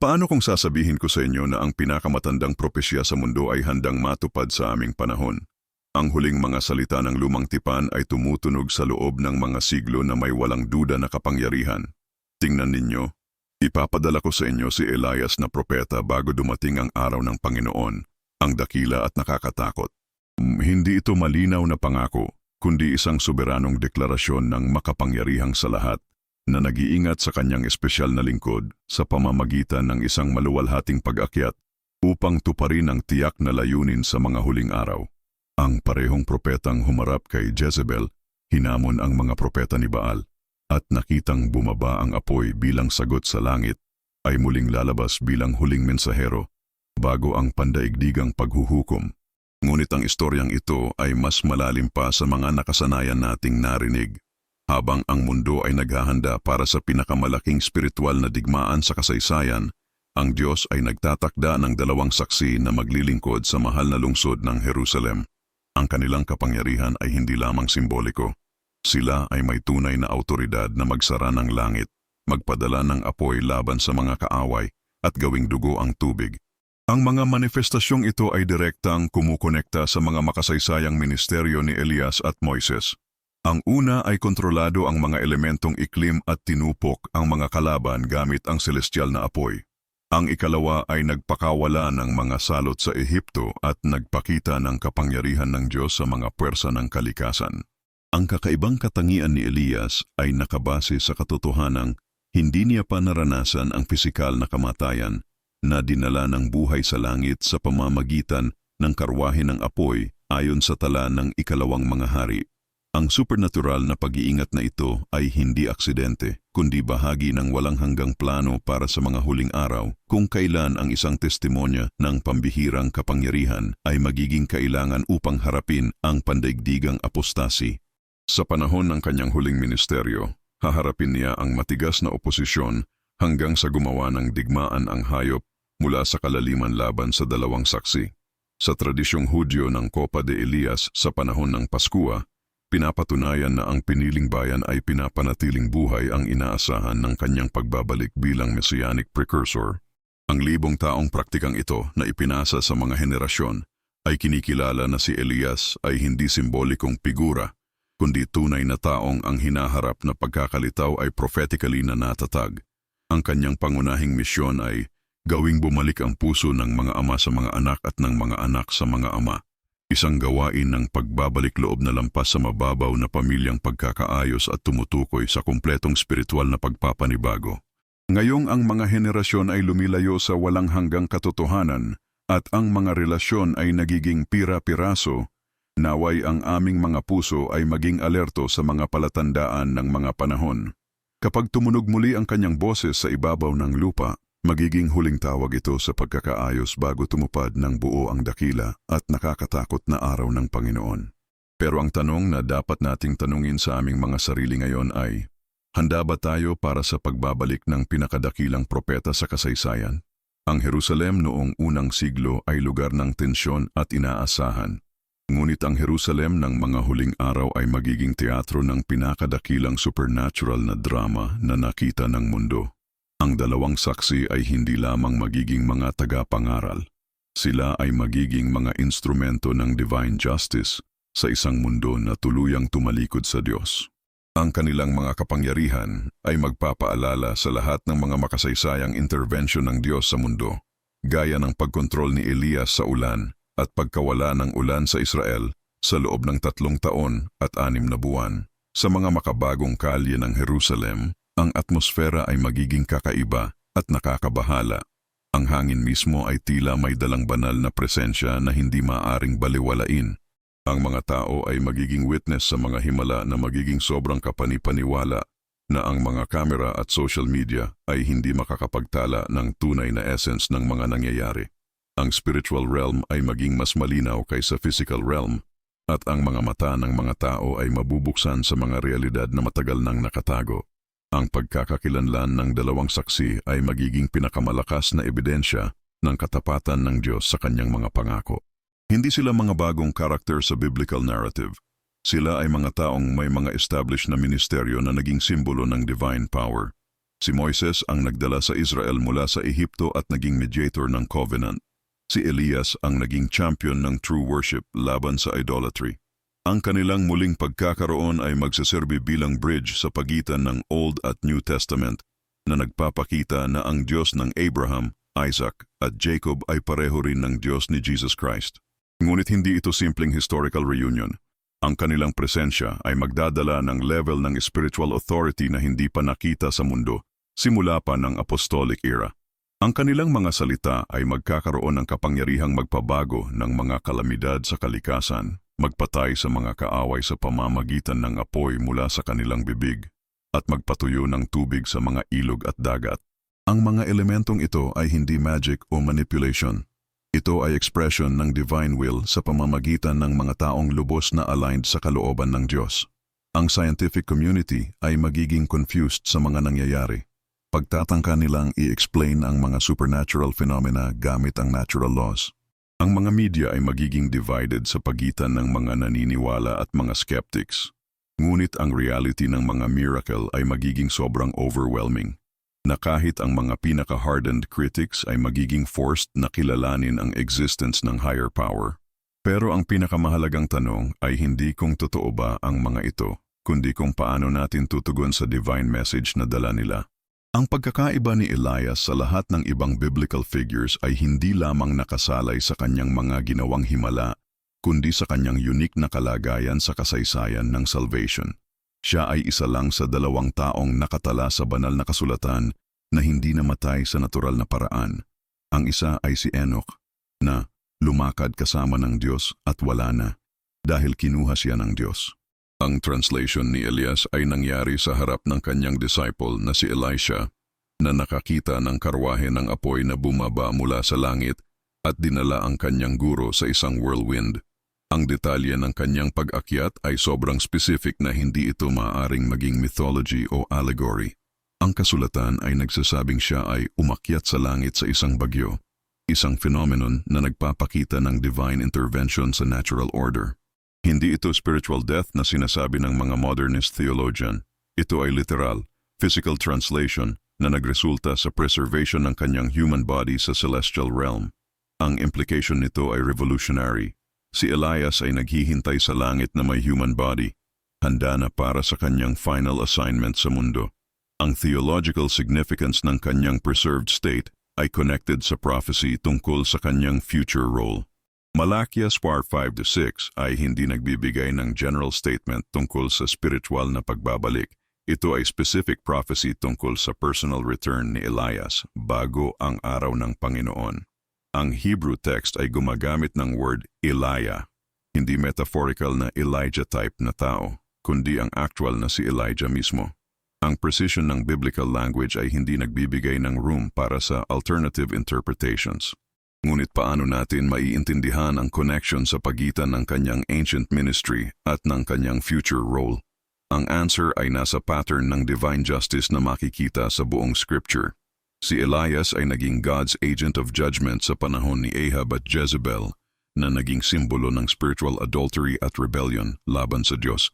Paano kung sasabihin ko sa inyo na ang pinakamatandang propesya sa mundo ay handang matupad sa aming panahon? Ang huling mga salita ng lumang tipan ay tumutunog sa loob ng mga siglo na may walang duda na kapangyarihan. Tingnan ninyo, ipapadala ko sa inyo si Elias na propeta bago dumating ang araw ng Panginoon, ang dakila at nakakatakot. Mm, Hindi ito malinaw na pangako, kundi isang soberanong deklarasyon ng makapangyarihang sa lahat na nag-iingat sa kanyang espesyal na lingkod sa pamamagitan ng isang maluwalhating pag-akyat upang tuparin ang tiyak na layunin sa mga huling araw. Ang parehong propetang humarap kay Jezebel, hinamon ang mga propeta ni Baal, at nakitang bumaba ang apoy bilang sagot sa langit, ay muling lalabas bilang huling mensahero bago ang pandaigdigang paghuhukom. Ngunit ang istoryang ito ay mas malalim pa sa mga nakasanayan nating narinig habang ang mundo ay naghahanda para sa pinakamalaking spiritual na digmaan sa kasaysayan, ang Diyos ay nagtatakda ng dalawang saksi na maglilingkod sa mahal na lungsod ng Jerusalem. Ang kanilang kapangyarihan ay hindi lamang simboliko. Sila ay may tunay na autoridad na magsara ng langit, magpadala ng apoy laban sa mga kaaway, at gawing dugo ang tubig. Ang mga manifestasyong ito ay direktang kumukonekta sa mga makasaysayang ministeryo ni Elias at Moises. Ang una ay kontrolado ang mga elementong iklim at tinupok ang mga kalaban gamit ang celestial na apoy. Ang ikalawa ay nagpakawala ng mga salot sa Ehipto at nagpakita ng kapangyarihan ng Diyos sa mga puwersa ng kalikasan. Ang kakaibang katangian ni Elias ay nakabase sa katotohanang hindi niya pa naranasan ang pisikal na kamatayan na dinala ng buhay sa langit sa pamamagitan ng karwahe ng apoy ayon sa tala ng ikalawang mga hari. Ang supernatural na pag-iingat na ito ay hindi aksidente, kundi bahagi ng walang hanggang plano para sa mga huling araw kung kailan ang isang testimonya ng pambihirang kapangyarihan ay magiging kailangan upang harapin ang pandaigdigang apostasi. Sa panahon ng kanyang huling ministeryo, haharapin niya ang matigas na oposisyon hanggang sa gumawa ng digmaan ang hayop mula sa kalaliman laban sa dalawang saksi. Sa tradisyong Hudyo ng Copa de Elias sa panahon ng Paskua, pinapatunayan na ang piniling bayan ay pinapanatiling buhay ang inaasahan ng kanyang pagbabalik bilang messianic precursor. Ang libong taong praktikang ito na ipinasa sa mga henerasyon ay kinikilala na si Elias ay hindi simbolikong figura, kundi tunay na taong ang hinaharap na pagkakalitaw ay prophetically na natatag. Ang kanyang pangunahing misyon ay gawing bumalik ang puso ng mga ama sa mga anak at ng mga anak sa mga ama. Isang gawain ng pagbabalik loob na lampas sa mababaw na pamilyang pagkakaayos at tumutukoy sa kumpletong spiritual na pagpapanibago. Ngayong ang mga henerasyon ay lumilayo sa walang hanggang katotohanan at ang mga relasyon ay nagiging pira-piraso, naway ang aming mga puso ay maging alerto sa mga palatandaan ng mga panahon. Kapag tumunog muli ang kanyang boses sa ibabaw ng lupa, Magiging huling tawag ito sa pagkakaayos bago tumupad ng buo ang dakila at nakakatakot na araw ng Panginoon. Pero ang tanong na dapat nating tanungin sa aming mga sarili ngayon ay, handa ba tayo para sa pagbabalik ng pinakadakilang propeta sa kasaysayan? Ang Jerusalem noong unang siglo ay lugar ng tensyon at inaasahan. Ngunit ang Jerusalem ng mga huling araw ay magiging teatro ng pinakadakilang supernatural na drama na nakita ng mundo. Ang dalawang saksi ay hindi lamang magiging mga tagapangaral. Sila ay magiging mga instrumento ng divine justice sa isang mundo na tuluyang tumalikod sa Diyos. Ang kanilang mga kapangyarihan ay magpapaalala sa lahat ng mga makasaysayang intervention ng Diyos sa mundo, gaya ng pagkontrol ni Elias sa ulan at pagkawala ng ulan sa Israel sa loob ng tatlong taon at anim na buwan. Sa mga makabagong kalye ng Jerusalem, ang atmosfera ay magiging kakaiba at nakakabahala. Ang hangin mismo ay tila may dalang banal na presensya na hindi maaring baliwalain. Ang mga tao ay magiging witness sa mga himala na magiging sobrang kapanipaniwala na ang mga kamera at social media ay hindi makakapagtala ng tunay na essence ng mga nangyayari. Ang spiritual realm ay maging mas malinaw kaysa physical realm at ang mga mata ng mga tao ay mabubuksan sa mga realidad na matagal nang nakatago. Ang pagkakakilanlan ng dalawang saksi ay magiging pinakamalakas na ebidensya ng katapatan ng Diyos sa kanyang mga pangako. Hindi sila mga bagong karakter sa biblical narrative. Sila ay mga taong may mga established na ministeryo na naging simbolo ng divine power. Si Moises ang nagdala sa Israel mula sa Ehipto at naging mediator ng covenant. Si Elias ang naging champion ng true worship laban sa idolatry. Ang kanilang muling pagkakaroon ay magsaserbi bilang bridge sa pagitan ng Old at New Testament na nagpapakita na ang Diyos ng Abraham, Isaac at Jacob ay pareho rin ng Diyos ni Jesus Christ. Ngunit hindi ito simpleng historical reunion. Ang kanilang presensya ay magdadala ng level ng spiritual authority na hindi pa nakita sa mundo simula pa ng apostolic era. Ang kanilang mga salita ay magkakaroon ng kapangyarihang magpabago ng mga kalamidad sa kalikasan, magpatay sa mga kaaway sa pamamagitan ng apoy mula sa kanilang bibig, at magpatuyo ng tubig sa mga ilog at dagat. Ang mga elementong ito ay hindi magic o manipulation. Ito ay expression ng divine will sa pamamagitan ng mga taong lubos na aligned sa kalooban ng Diyos. Ang scientific community ay magiging confused sa mga nangyayari. Pagtatangka nilang i-explain ang mga supernatural phenomena gamit ang natural laws. Ang mga media ay magiging divided sa pagitan ng mga naniniwala at mga skeptics. Ngunit ang reality ng mga miracle ay magiging sobrang overwhelming na kahit ang mga pinaka-hardened critics ay magiging forced na kilalanin ang existence ng higher power. Pero ang pinakamahalagang tanong ay hindi kung totoo ba ang mga ito, kundi kung paano natin tutugon sa divine message na dala nila. Ang pagkakaiba ni Elias sa lahat ng ibang biblical figures ay hindi lamang nakasalay sa kanyang mga ginawang himala, kundi sa kanyang unique na kalagayan sa kasaysayan ng salvation. Siya ay isa lang sa dalawang taong nakatala sa banal na kasulatan na hindi namatay sa natural na paraan. Ang isa ay si Enoch, na lumakad kasama ng Diyos at wala na, dahil kinuha siya ng Diyos. Ang translation ni Elias ay nangyari sa harap ng kanyang disciple na si Elisha, na nakakita ng karwahe ng apoy na bumaba mula sa langit at dinala ang kanyang guro sa isang whirlwind. Ang detalye ng kanyang pag-akyat ay sobrang specific na hindi ito maaaring maging mythology o allegory. Ang kasulatan ay nagsasabing siya ay umakyat sa langit sa isang bagyo, isang phenomenon na nagpapakita ng divine intervention sa natural order. Hindi ito spiritual death na sinasabi ng mga modernist theologian. Ito ay literal, physical translation na nagresulta sa preservation ng kanyang human body sa celestial realm. Ang implication nito ay revolutionary. Si Elias ay naghihintay sa langit na may human body, handa na para sa kanyang final assignment sa mundo. Ang theological significance ng kanyang preserved state ay connected sa prophecy tungkol sa kanyang future role. Malakias 4.5-6 ay hindi nagbibigay ng general statement tungkol sa spiritual na pagbabalik. Ito ay specific prophecy tungkol sa personal return ni Elias bago ang araw ng Panginoon. Ang Hebrew text ay gumagamit ng word Elijah, hindi metaphorical na Elijah type na tao, kundi ang actual na si Elijah mismo. Ang precision ng biblical language ay hindi nagbibigay ng room para sa alternative interpretations. Ngunit paano natin maiintindihan ang connection sa pagitan ng kanyang ancient ministry at ng kanyang future role? Ang answer ay nasa pattern ng divine justice na makikita sa buong scripture. Si Elias ay naging God's agent of judgment sa panahon ni Ahab at Jezebel na naging simbolo ng spiritual adultery at rebellion laban sa Diyos.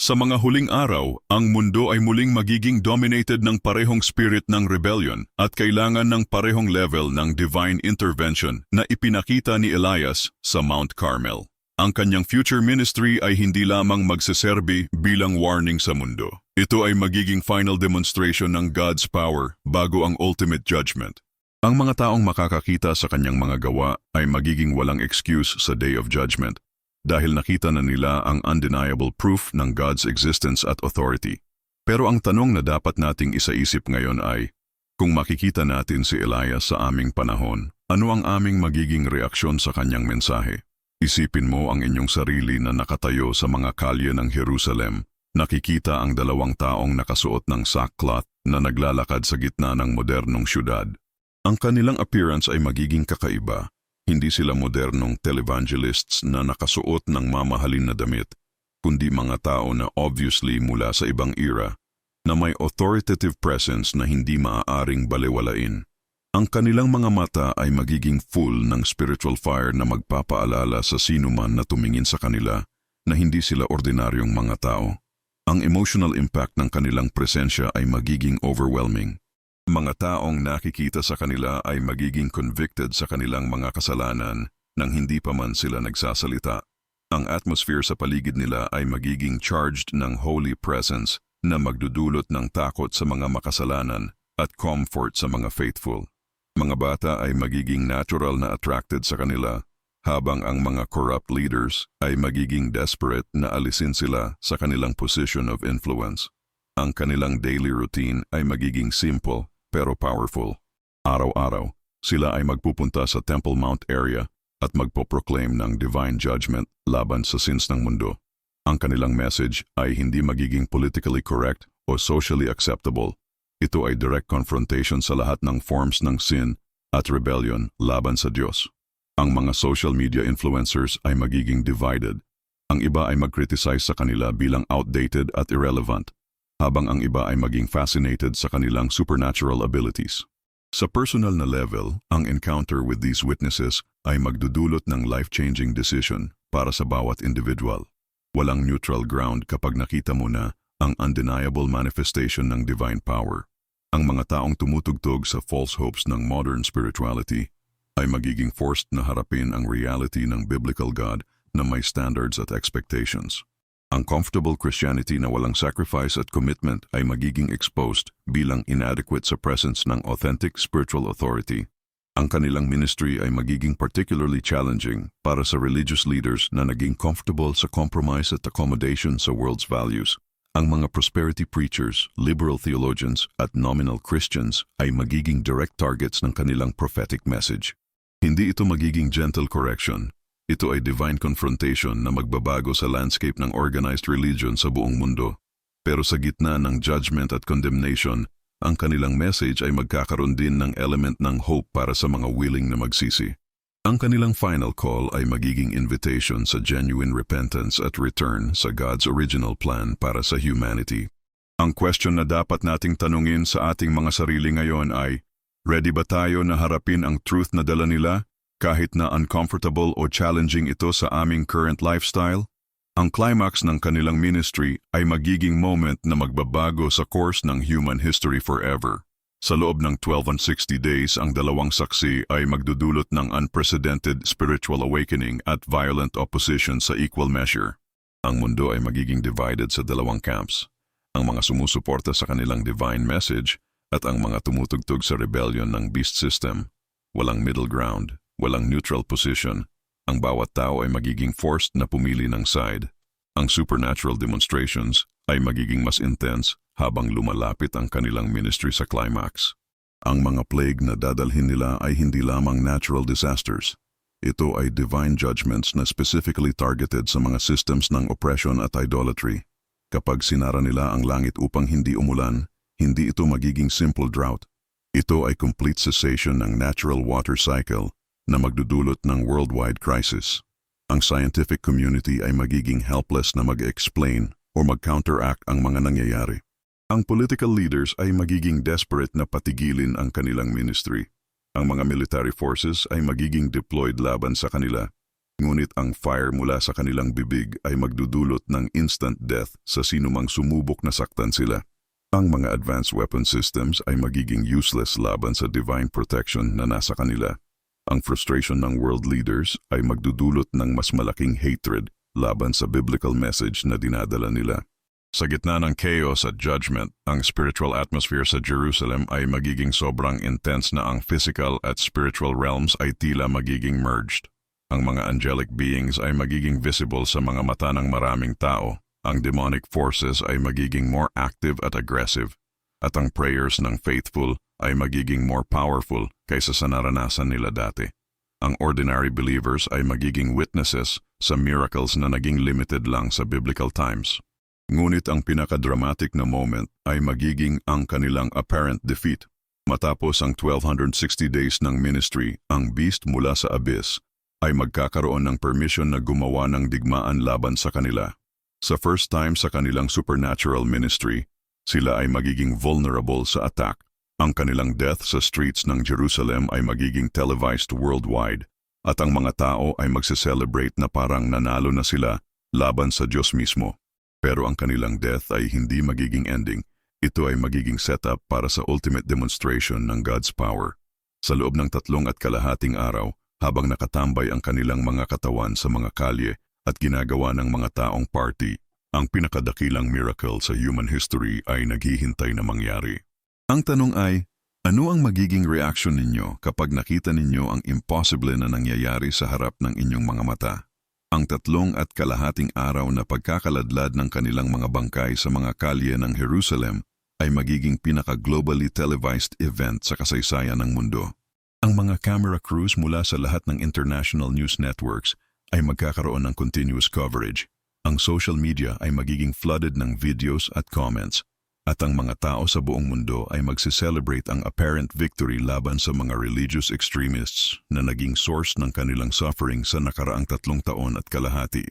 Sa mga huling araw, ang mundo ay muling magiging dominated ng parehong spirit ng rebellion at kailangan ng parehong level ng divine intervention na ipinakita ni Elias sa Mount Carmel. Ang kanyang future ministry ay hindi lamang magseserbi bilang warning sa mundo. Ito ay magiging final demonstration ng God's power bago ang ultimate judgment. Ang mga taong makakakita sa kanyang mga gawa ay magiging walang excuse sa Day of Judgment dahil nakita na nila ang undeniable proof ng God's existence at authority. Pero ang tanong na dapat nating isaisip ngayon ay, kung makikita natin si Elias sa aming panahon, ano ang aming magiging reaksyon sa kanyang mensahe? Isipin mo ang inyong sarili na nakatayo sa mga kalye ng Jerusalem, nakikita ang dalawang taong nakasuot ng sackcloth na naglalakad sa gitna ng modernong syudad. Ang kanilang appearance ay magiging kakaiba hindi sila modernong televangelists na nakasuot ng mamahalin na damit, kundi mga tao na obviously mula sa ibang era, na may authoritative presence na hindi maaaring balewalain. Ang kanilang mga mata ay magiging full ng spiritual fire na magpapaalala sa sino man na tumingin sa kanila na hindi sila ordinaryong mga tao. Ang emotional impact ng kanilang presensya ay magiging overwhelming. Mga taong nakikita sa kanila ay magiging convicted sa kanilang mga kasalanan nang hindi pa man sila nagsasalita. Ang atmosphere sa paligid nila ay magiging charged ng holy presence na magdudulot ng takot sa mga makasalanan at comfort sa mga faithful. Mga bata ay magiging natural na attracted sa kanila habang ang mga corrupt leaders ay magiging desperate na alisin sila sa kanilang position of influence. Ang kanilang daily routine ay magiging simple pero powerful. Araw-araw, sila ay magpupunta sa Temple Mount area at magpoproclaim ng divine judgment laban sa sins ng mundo. Ang kanilang message ay hindi magiging politically correct o socially acceptable. Ito ay direct confrontation sa lahat ng forms ng sin at rebellion laban sa Diyos. Ang mga social media influencers ay magiging divided. Ang iba ay mag-criticize sa kanila bilang outdated at irrelevant, habang ang iba ay maging fascinated sa kanilang supernatural abilities. Sa personal na level, ang encounter with these witnesses ay magdudulot ng life-changing decision para sa bawat individual. Walang neutral ground kapag nakita mo na ang undeniable manifestation ng divine power. Ang mga taong tumutugtog sa false hopes ng modern spirituality ay magiging forced na harapin ang reality ng biblical God na may standards at expectations. Ang comfortable Christianity na walang sacrifice at commitment ay magiging exposed bilang inadequate sa presence ng authentic spiritual authority. Ang kanilang ministry ay magiging particularly challenging para sa religious leaders na naging comfortable sa compromise at accommodation sa world's values. Ang mga prosperity preachers, liberal theologians at nominal Christians ay magiging direct targets ng kanilang prophetic message. Hindi ito magiging gentle correction. Ito ay divine confrontation na magbabago sa landscape ng organized religion sa buong mundo. Pero sa gitna ng judgment at condemnation, ang kanilang message ay magkakaroon din ng element ng hope para sa mga willing na magsisi. Ang kanilang final call ay magiging invitation sa genuine repentance at return sa God's original plan para sa humanity. Ang question na dapat nating tanungin sa ating mga sarili ngayon ay, Ready ba tayo na harapin ang truth na dala nila kahit na uncomfortable o challenging ito sa aming current lifestyle? Ang climax ng kanilang ministry ay magiging moment na magbabago sa course ng human history forever. Sa loob ng 12 and 60 days, ang dalawang saksi ay magdudulot ng unprecedented spiritual awakening at violent opposition sa equal measure. Ang mundo ay magiging divided sa dalawang camps. Ang mga sumusuporta sa kanilang divine message at ang mga tumutugtog sa rebellion ng beast system. Walang middle ground, walang neutral position. Ang bawat tao ay magiging forced na pumili ng side. Ang supernatural demonstrations ay magiging mas intense habang lumalapit ang kanilang ministry sa climax. Ang mga plague na dadalhin nila ay hindi lamang natural disasters. Ito ay divine judgments na specifically targeted sa mga systems ng oppression at idolatry. Kapag sinara nila ang langit upang hindi umulan, hindi ito magiging simple drought. Ito ay complete cessation ng natural water cycle na magdudulot ng worldwide crisis. Ang scientific community ay magiging helpless na mag-explain o mag-counteract ang mga nangyayari. Ang political leaders ay magiging desperate na patigilin ang kanilang ministry. Ang mga military forces ay magiging deployed laban sa kanila. Ngunit ang fire mula sa kanilang bibig ay magdudulot ng instant death sa sinumang sumubok na saktan sila. Ang mga advanced weapon systems ay magiging useless laban sa divine protection na nasa kanila. Ang frustration ng world leaders ay magdudulot ng mas malaking hatred laban sa biblical message na dinadala nila. Sa gitna ng chaos at judgment, ang spiritual atmosphere sa Jerusalem ay magiging sobrang intense na ang physical at spiritual realms ay tila magiging merged. Ang mga angelic beings ay magiging visible sa mga mata ng maraming tao ang demonic forces ay magiging more active at aggressive at ang prayers ng faithful ay magiging more powerful kaysa sa naranasan nila dati. Ang ordinary believers ay magiging witnesses sa miracles na naging limited lang sa biblical times. Ngunit ang pinakadramatic na moment ay magiging ang kanilang apparent defeat. Matapos ang 1260 days ng ministry, ang beast mula sa abyss ay magkakaroon ng permission na gumawa ng digmaan laban sa kanila. Sa first time sa kanilang supernatural ministry, sila ay magiging vulnerable sa attack. Ang kanilang death sa streets ng Jerusalem ay magiging televised worldwide at ang mga tao ay magse-celebrate na parang nanalo na sila laban sa Diyos mismo. Pero ang kanilang death ay hindi magiging ending. Ito ay magiging setup para sa ultimate demonstration ng God's power. Sa loob ng tatlong at kalahating araw, habang nakatambay ang kanilang mga katawan sa mga kalye at ginagawa ng mga taong party, ang pinakadakilang miracle sa human history ay naghihintay na mangyari. Ang tanong ay, ano ang magiging reaction ninyo kapag nakita ninyo ang impossible na nangyayari sa harap ng inyong mga mata? Ang tatlong at kalahating araw na pagkakaladlad ng kanilang mga bangkay sa mga kalye ng Jerusalem ay magiging pinaka-globally televised event sa kasaysayan ng mundo. Ang mga camera crews mula sa lahat ng international news networks ay magkakaroon ng continuous coverage. Ang social media ay magiging flooded ng videos at comments. At ang mga tao sa buong mundo ay magse-celebrate ang apparent victory laban sa mga religious extremists na naging source ng kanilang suffering sa nakaraang tatlong taon at kalahati.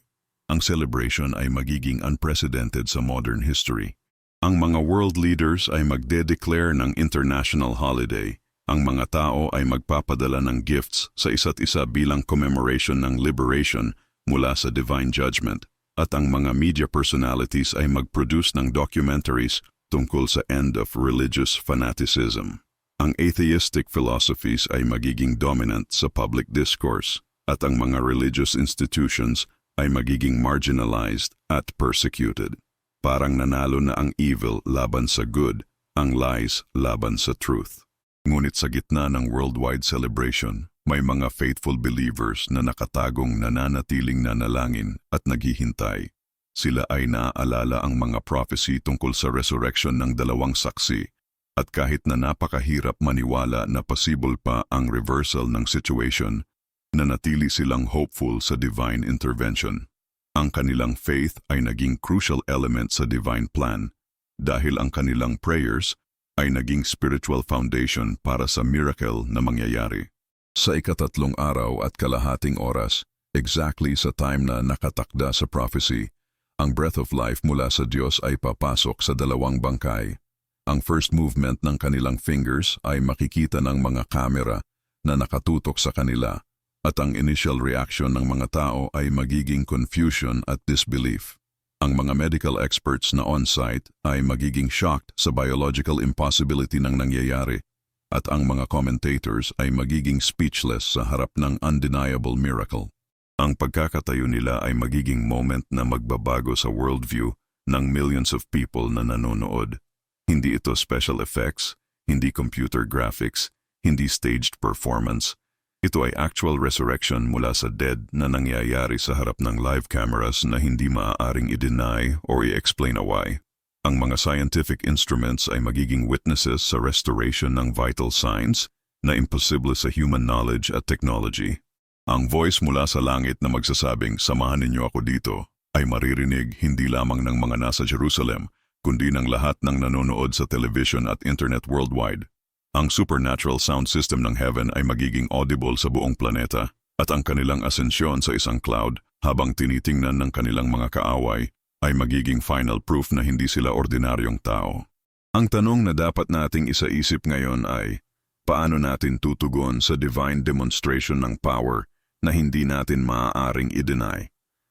Ang celebration ay magiging unprecedented sa modern history. Ang mga world leaders ay magde-declare ng international holiday. Ang mga tao ay magpapadala ng gifts sa isa't isa bilang commemoration ng liberation mula sa divine judgment. At ang mga media personalities ay mag-produce ng documentaries tungkol sa end of religious fanaticism. Ang atheistic philosophies ay magiging dominant sa public discourse at ang mga religious institutions ay magiging marginalized at persecuted. Parang nanalo na ang evil laban sa good, ang lies laban sa truth. Ngunit sa gitna ng worldwide celebration, may mga faithful believers na nakatagong nananatiling nanalangin at naghihintay. Sila ay naaalala ang mga prophecy tungkol sa resurrection ng dalawang saksi at kahit na napakahirap maniwala na possible pa ang reversal ng situation, nanatili silang hopeful sa divine intervention. Ang kanilang faith ay naging crucial element sa divine plan dahil ang kanilang prayers ay naging spiritual foundation para sa miracle na mangyayari. Sa ikatatlong araw at kalahating oras, exactly sa time na nakatakda sa prophecy, ang breath of life mula sa Diyos ay papasok sa dalawang bangkay. Ang first movement ng kanilang fingers ay makikita ng mga kamera na nakatutok sa kanila at ang initial reaction ng mga tao ay magiging confusion at disbelief. Ang mga medical experts na on-site ay magiging shocked sa biological impossibility ng nangyayari at ang mga commentators ay magiging speechless sa harap ng undeniable miracle. Ang pagkakatayo nila ay magiging moment na magbabago sa worldview ng millions of people na nanonood. Hindi ito special effects, hindi computer graphics, hindi staged performance, ito ay actual resurrection mula sa dead na nangyayari sa harap ng live cameras na hindi maaaring i-deny or i-explain away. Ang mga scientific instruments ay magiging witnesses sa restoration ng vital signs na imposible sa human knowledge at technology. Ang voice mula sa langit na magsasabing, samahan ninyo ako dito, ay maririnig hindi lamang ng mga nasa Jerusalem, kundi ng lahat ng nanonood sa television at internet worldwide. Ang supernatural sound system ng heaven ay magiging audible sa buong planeta at ang kanilang asensyon sa isang cloud habang tinitingnan ng kanilang mga kaaway ay magiging final proof na hindi sila ordinaryong tao. Ang tanong na dapat nating isaisip ngayon ay, paano natin tutugon sa divine demonstration ng power na hindi natin maaaring i-deny?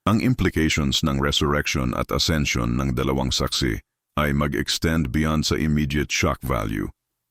Ang implications ng resurrection at ascension ng dalawang saksi ay mag-extend beyond sa immediate shock value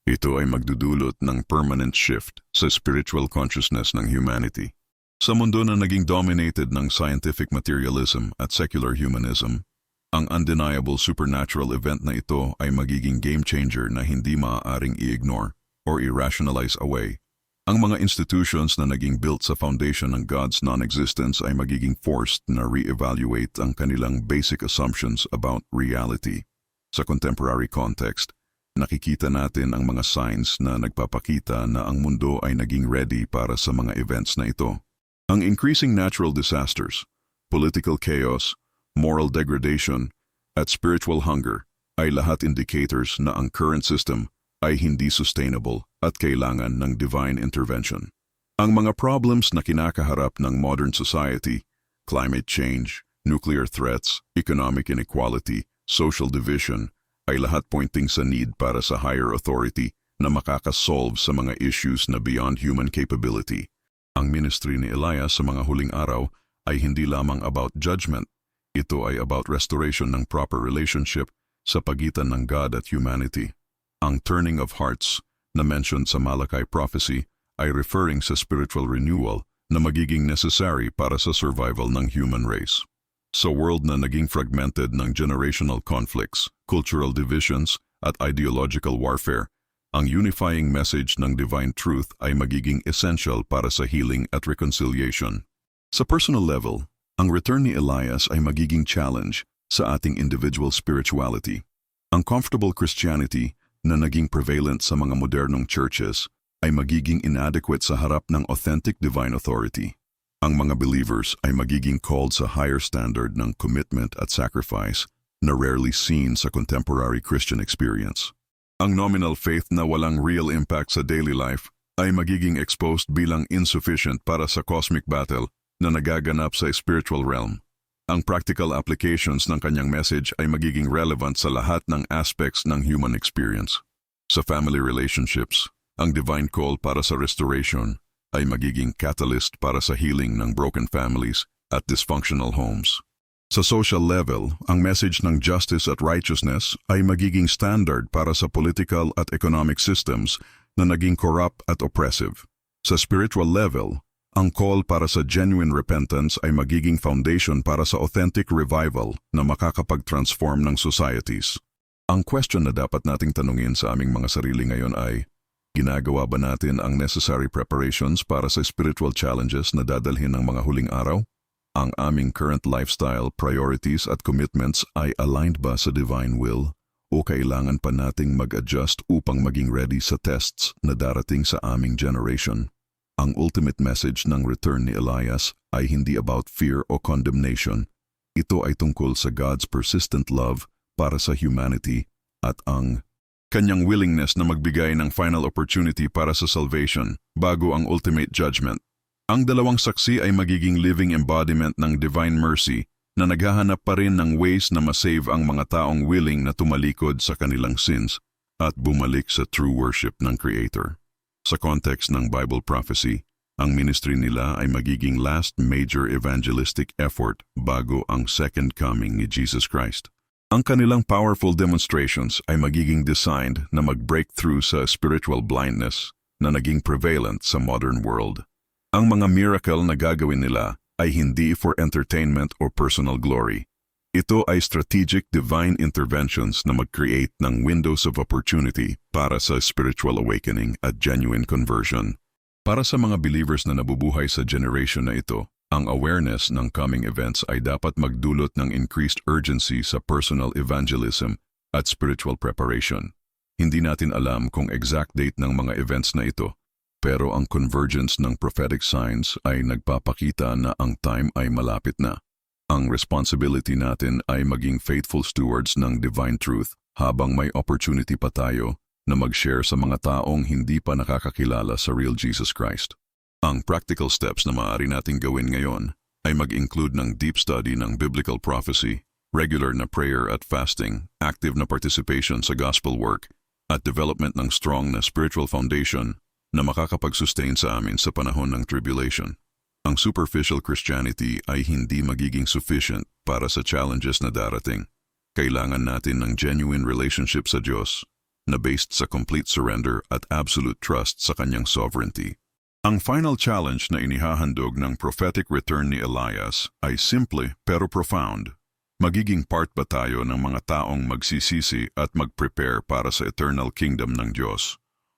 ito ay magdudulot ng permanent shift sa spiritual consciousness ng humanity. Sa mundo na naging dominated ng scientific materialism at secular humanism, ang undeniable supernatural event na ito ay magiging game changer na hindi maaaring i-ignore or i-rationalize away. Ang mga institutions na naging built sa foundation ng God's non-existence ay magiging forced na re-evaluate ang kanilang basic assumptions about reality. Sa contemporary context, nakikita natin ang mga signs na nagpapakita na ang mundo ay naging ready para sa mga events na ito. Ang increasing natural disasters, political chaos, moral degradation, at spiritual hunger ay lahat indicators na ang current system ay hindi sustainable at kailangan ng divine intervention. Ang mga problems na kinakaharap ng modern society, climate change, nuclear threats, economic inequality, social division, ay lahat pointing sa need para sa higher authority na makakasolve sa mga issues na beyond human capability. Ang ministry ni Elias sa mga huling araw ay hindi lamang about judgment. Ito ay about restoration ng proper relationship sa pagitan ng God at humanity. Ang turning of hearts na mentioned sa Malachi prophecy ay referring sa spiritual renewal na magiging necessary para sa survival ng human race. Sa world na naging fragmented ng generational conflicts, cultural divisions at ideological warfare, ang unifying message ng divine truth ay magiging essential para sa healing at reconciliation. Sa personal level, ang return ni Elias ay magiging challenge sa ating individual spirituality. Ang comfortable Christianity na naging prevalent sa mga modernong churches ay magiging inadequate sa harap ng authentic divine authority. Ang mga believers ay magiging called sa higher standard ng commitment at sacrifice na rarely seen sa contemporary Christian experience. Ang nominal faith na walang real impact sa daily life ay magiging exposed bilang insufficient para sa cosmic battle na nagaganap sa spiritual realm. Ang practical applications ng kanyang message ay magiging relevant sa lahat ng aspects ng human experience. Sa family relationships, ang divine call para sa restoration ay magiging catalyst para sa healing ng broken families at dysfunctional homes. Sa social level, ang message ng justice at righteousness ay magiging standard para sa political at economic systems na naging corrupt at oppressive. Sa spiritual level, ang call para sa genuine repentance ay magiging foundation para sa authentic revival na makakapag-transform ng societies. Ang question na dapat nating tanungin sa aming mga sarili ngayon ay, ginagawa ba natin ang necessary preparations para sa spiritual challenges na dadalhin ng mga huling araw? Ang aming current lifestyle, priorities at commitments ay aligned ba sa divine will? O kailangan pa nating mag-adjust upang maging ready sa tests na darating sa aming generation? Ang ultimate message ng return ni Elias ay hindi about fear o condemnation. Ito ay tungkol sa God's persistent love para sa humanity at ang kanyang willingness na magbigay ng final opportunity para sa salvation bago ang ultimate judgment. Ang dalawang saksi ay magiging living embodiment ng divine mercy na naghahanap pa rin ng ways na masave ang mga taong willing na tumalikod sa kanilang sins at bumalik sa true worship ng Creator. Sa context ng Bible prophecy, ang ministry nila ay magiging last major evangelistic effort bago ang second coming ni Jesus Christ. Ang kanilang powerful demonstrations ay magiging designed na mag-break through sa spiritual blindness na naging prevalent sa modern world. Ang mga miracle na gagawin nila ay hindi for entertainment or personal glory. Ito ay strategic divine interventions na mag-create ng windows of opportunity para sa spiritual awakening at genuine conversion. Para sa mga believers na nabubuhay sa generation na ito, ang awareness ng coming events ay dapat magdulot ng increased urgency sa personal evangelism at spiritual preparation. Hindi natin alam kung exact date ng mga events na ito, pero ang convergence ng prophetic signs ay nagpapakita na ang time ay malapit na. Ang responsibility natin ay maging faithful stewards ng divine truth habang may opportunity pa tayo na mag-share sa mga taong hindi pa nakakakilala sa real Jesus Christ. Ang practical steps na maaari nating gawin ngayon ay mag-include ng deep study ng biblical prophecy, regular na prayer at fasting, active na participation sa gospel work, at development ng strong na spiritual foundation na makakapag-sustain sa amin sa panahon ng tribulation. Ang superficial Christianity ay hindi magiging sufficient para sa challenges na darating. Kailangan natin ng genuine relationship sa Diyos na based sa complete surrender at absolute trust sa Kanyang sovereignty. Ang final challenge na inihahandog ng prophetic return ni Elias ay simple pero profound. Magiging part ba tayo ng mga taong magsisisi at mag-prepare para sa eternal kingdom ng Diyos?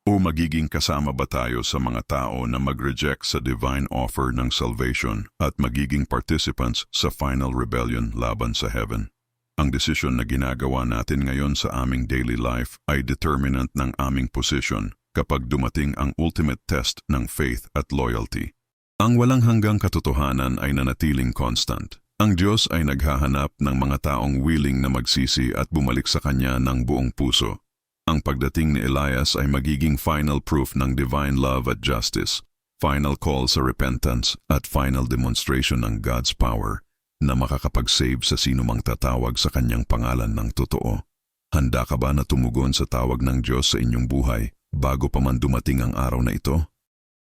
O magiging kasama ba tayo sa mga tao na mag-reject sa divine offer ng salvation at magiging participants sa final rebellion laban sa heaven? Ang desisyon na ginagawa natin ngayon sa aming daily life ay determinant ng aming position kapag dumating ang ultimate test ng faith at loyalty. Ang walang hanggang katotohanan ay nanatiling constant. Ang Diyos ay naghahanap ng mga taong willing na magsisi at bumalik sa Kanya ng buong puso. Ang pagdating ni Elias ay magiging final proof ng divine love at justice, final call sa repentance at final demonstration ng God's power na makakapag-save sa sinumang tatawag sa Kanyang pangalan ng totoo. Handa ka ba na tumugon sa tawag ng Diyos sa inyong buhay bago pa man dumating ang araw na ito?